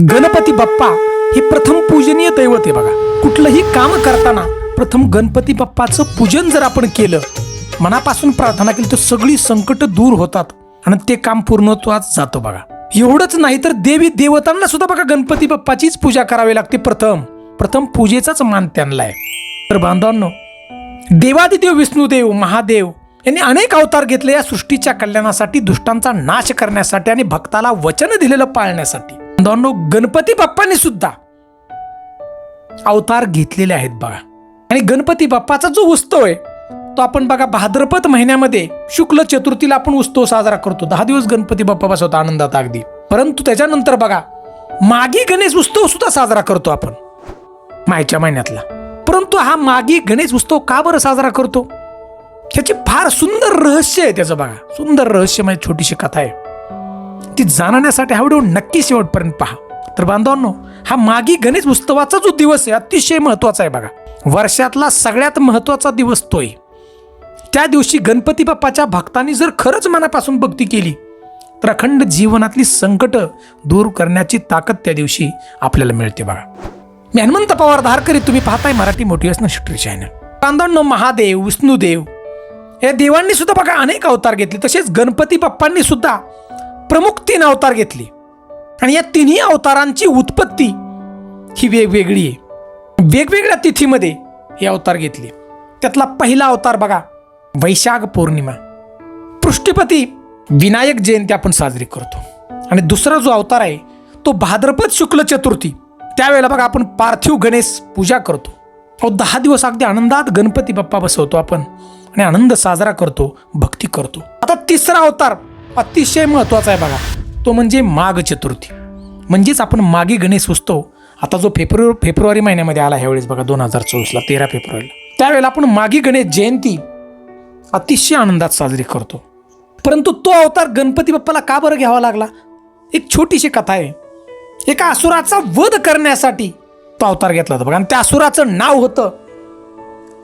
गणपती बाप्पा हे प्रथम पूजनीय दैवत आहे बघा. कुठलंही काम करताना प्रथम गणपती बाप्पाचं पूजन जर आपण केलं मनापासून प्रार्थना केली तर सगळी संकट दूर होतात आणि ते काम पूर्णत्वात जातो बघा. एवढंच नाही तर देवी देवतांना सुद्धा बघा गणपती बाप्पाचीच पूजा करावी लागते प्रथम. प्रथम पूजेचाच मान त्यांना आहे. तर बांधवांनो देवादिदेव विष्णुदेव महादेव यांनी अनेक अवतार घेतले या सृष्टीच्या कल्याणासाठी दुष्टांचा नाश करण्यासाठी आणि भक्ताला वचन दिलेलं पाळण्यासाठी. बांधवांनो गणपती बाप्पाने सुद्धा अवतार घेतलेले आहेत बघा आणि गणपती बाप्पाचा जो उत्सव आहे तो आपण बघा भाद्रपद महिन्यामध्ये शुक्ल चतुर्थीला आपण उत्सव साजरा करतो. दहा दिवस गणपती बाप्पा बसवतो आनंदात अगदी. परंतु त्याच्यानंतर बघा मागी गणेश उत्सव सुद्धा साजरा करतो आपण मायच्या महिन्यातला. परंतु हा मागी गणेश उत्सव का बरं साजरा करतो? त्याचे फार सुंदर रहस्य आहे त्याचं बघा. सुंदर रहस्यमय म्हणजे छोटीशी कथा आहे. ती जाणण्यासाठी हा व्हिडिओ नक्की शेवटपर्यंत पहा. तर बांधवांनो हा मागी गणेश उत्सवाचा जो दिवस आहे अतिशय महत्त्वाचा आहे बघा. वर्षातला सगळ्यात महत्त्वाचा दिवस तो आहे त्या दिवशी गणपती बाप्पाच्या भक्तांनी जर खरंच मनापासून भक्ती केली तर अखंड जीवनातली संकटं दूर करण्याची ताकद त्या दिवशी आपल्याला मिळते बघा. मी हनुमंत पवार धारकरी तुम्ही पाहताय मराठी मोटिवेशनल हिस्ट्री चॅनल बांधवांनो महादेव विष्णुदेव या देवांनी सुद्धा बघा अनेक अवतार घेतले तसेच गणपती बाप्पांनी सुद्धा प्रमुख तीन अवतार घेतले. आणि या तिन्ही अवतारांची उत्पत्ती ही वेगवेगळी आहे. वेगवेगळ्या तिथीमध्ये हे अवतार घेतले. त्यातला पहिला अवतार बघा वैशाख पौर्णिमा. पृष्ठपती विनायक जयंती आपण साजरी करतो. आणि दुसरा जो अवतार आहे तो भाद्रपद शुक्ल चतुर्थी. त्यावेळेला बघा आपण पार्थिव गणेश पूजा करतो. अहो दहा दिवस अगदी आनंदात गणपती बाप्पा बसवतो आपण आणि आनंद साजरा करतो भक्ती करतो. आता तिसरा अवतार अतिशय महत्त्वाचा आहे बघा. तो म्हणजे माघ चतुर्थी. म्हणजेच आपण मागे गणेश उत्सव आता जो फेब्रुवारी फेब्रुवारी महिन्यामध्ये आला ह्यावेळेस बघा दोन हजार चोवीसला तेरा फेब्रुवारीला. त्यावेळेला आपण मागे गणेश जयंती अतिशय आनंदात साजरी करतो. परंतु तो अवतार गणपती बाप्पाला का बरं घ्यावा लागला? एक छोटीशी कथा आहे. एका असुराचा वध करण्यासाठी तो अवतार घेतला होता बघा. आणि त्या असुराचं नाव होतं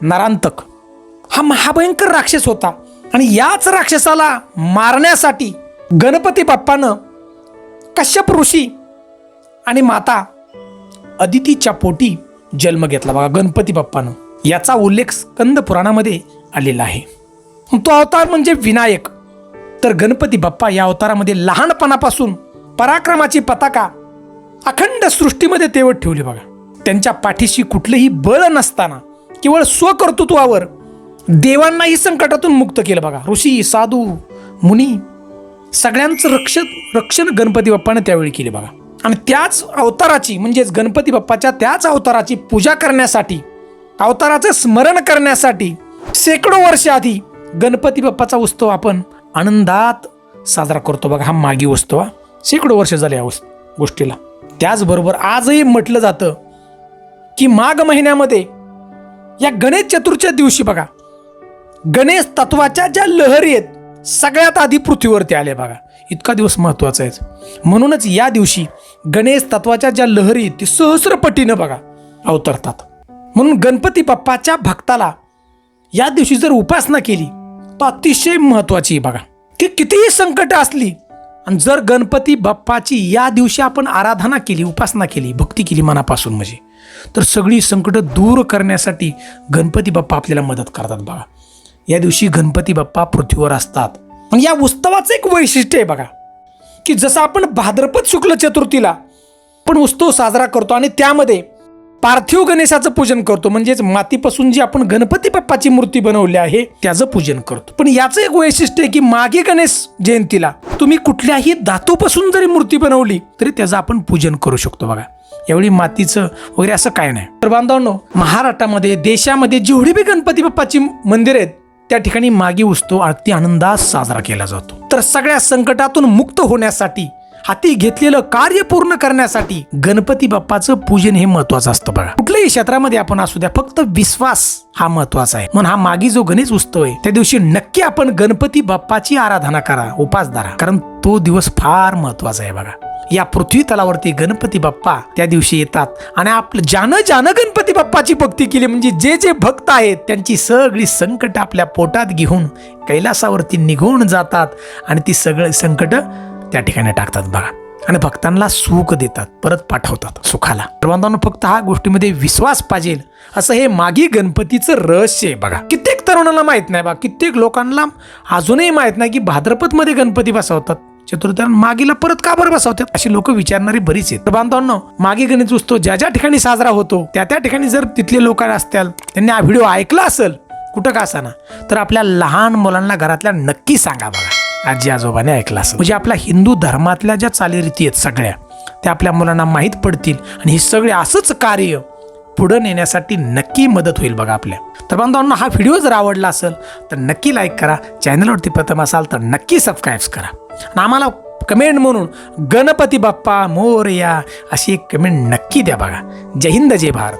नरांतक. हा महाभयंकर राक्षस होता. आणि याच राक्षसाला मारण्यासाठी गणपती बाप्पानं कश्यप ऋषी आणि माता अदितीच्या पोटी जन्म घेतला. बघा गणपती बाप्पानं. याचा उल्लेख स्कंद पुराणामध्ये आलेला आहे. तो अवतार म्हणजे विनायक. तर गणपती बाप्पा या अवतारामध्ये लहानपणापासून पराक्रमाची पताका अखंड सृष्टीमध्ये तेवत ठेवली बघा. त्यांच्या पाठीशी कुठलंही बळ नसताना केवळ स्वकर्तृत्वावर देवांनाही संकटातून मुक्त केलं बघा. ऋषी साधू मुनी सगळ्यांचं रक्ष रक्षण गणपती बाप्पाने त्यावेळी केले बघा. आणि त्याच अवताराची म्हणजेच गणपती बाप्पाच्या त्याच अवताराची पूजा करण्यासाठी अवताराचं स्मरण करण्यासाठी शेकडो वर्ष आधी गणपती बाप्पाचा उत्सव आपण आनंदात साजरा करतो बघा हा मागी उत्सव हा. शेकडो वर्ष झाले या गोष्टीला. त्याचबरोबर आजही म्हटलं जातं की माघ महिन्यामध्ये या गणेश चतुर्थीच्या दिवशी बघा गणेश तत्वाच्या ज्या लहरी आहेत सगळ्यात आधी पृथ्वीवरती आले बघा. इतका दिवस महत्त्वाचा आहे. म्हणूनच या दिवशी गणेश तत्वाच्या ज्या लहरी आहेत ती सहस्रपटीनं बघा अवतरतात. म्हणून गणपती बाप्पाच्या भक्ताला या दिवशी जर उपासना केली तर अतिशय महत्वाची आहे बघा. की कितीही संकट असली आणि जर गणपती बाप्पाची या दिवशी आपण आराधना केली उपासना केली भक्ती केली मनापासून म्हणजे तर सगळी संकटं दूर करण्यासाठी गणपती बाप्पा आपल्याला मदत करतात बघा. या दिवशी गणपती बाप्पा पृथ्वीवर असतात. पण या उत्सवाचं एक वैशिष्ट्य आहे बघा की जसं आपण भाद्रपद शुक्ल चतुर्थीला पण उत्सव साजरा करतो आणि त्यामध्ये पार्थिव गणेशाचं पूजन करतो म्हणजेच मातीपासून जी आपण गणपती बाप्पाची मूर्ती बनवली आहे त्याचं पूजन करतो. पण याचं एक वैशिष्ट्य आहे की मागे गणेश जयंतीला तुम्ही कुठल्याही धातूपासून जरी मूर्ती बनवली तरी त्याचं आपण पूजन करू शकतो बघा. एवढी मातीचं वगैरे असं काय नाही. तर बांधवांनो महाराष्ट्रामध्ये देशामध्ये जेवढी बी गणपती बाप्पाची मंदिर आहेत त्या ठिकाणी मागे उत्सव अगदी आनंदात साजरा केला जातो. तर सगळ्या संकटातून मुक्त होण्यासाठी हाती घेतलेलं कार्य पूर्ण करण्यासाठी गणपती बाप्पाचं पूजन हे महत्वाचं असतं बघा. कुठल्याही क्षेत्रामध्ये आपण असू द्या फक्त विश्वास हा महत्त्वाचा आहे. म्हणून हा मागी जो गणेश उत्सव आहे त्या दिवशी नक्की आपण गणपती बाप्पाची आराधना करा उपास धरा. कारण तो दिवस फार महत्त्वाचा आहे बघा. या पृथ्वी तलावरती गणपती बाप्पा त्या दिवशी येतात. आणि आपलं ज्यानं ज्यानं गणपती बाप्पाची भक्ती केली. म्हणजे जे जे भक्त आहेत त्यांची सगळी संकट आपल्या पोटात घेऊन कैलासावरती निघून जातात. आणि ती सगळी संकट त्या ठिकाणी टाकतात बघा. आणि भक्तांना सुख देतात परत पाठवतात सुखाला. सर्वांना फक्त हा गोष्टीमध्ये विश्वास पाहिजे. असं हे मागी गणपतीचं रहस्य आहे बघा. कित्येक तरुणाला माहीत नाही बा कित्येक लोकांना अजूनही माहीत नाही की भाद्रपदमध्ये गणपती बसवतात. चतुर्थान मागीला परत का बरं बसवतात? अशी लोक विचारणारी बरीच आहेत. तर बांधवांनो मागे गणेश उत्सव ज्या ज्या ठिकाणी साजरा होतो त्या त्या ठिकाणी जर तिथले लोक असतील त्यांनी हा व्हिडिओ ऐकला असेल कुठं का असाना तर आपल्या लहान मुलांना घरातल्या नक्की सांगा बघा. आजी आजोबाने ऐकला असेल. म्हणजे आपल्या हिंदू धर्मातल्या ज्या चालीरीती आहेत सगळ्या त्या आपल्या मुलांना माहीत पडतील आणि हे सगळे असंच कार्य पुढं नेण्यासाठी नक्की मदत होईल बघा आपल्या. तर बांधवांना हा व्हिडिओ जर आवडला असेल तर नक्की लाईक करा. चॅनलवरती प्रथम असाल तर नक्की सबस्क्राईब्स करा. आणि आम्हाला कमेंट म्हणून गणपती बाप्पा मोरया अशी एक कमेंट नक्की द्या बघा. जय हिंद जय भारत.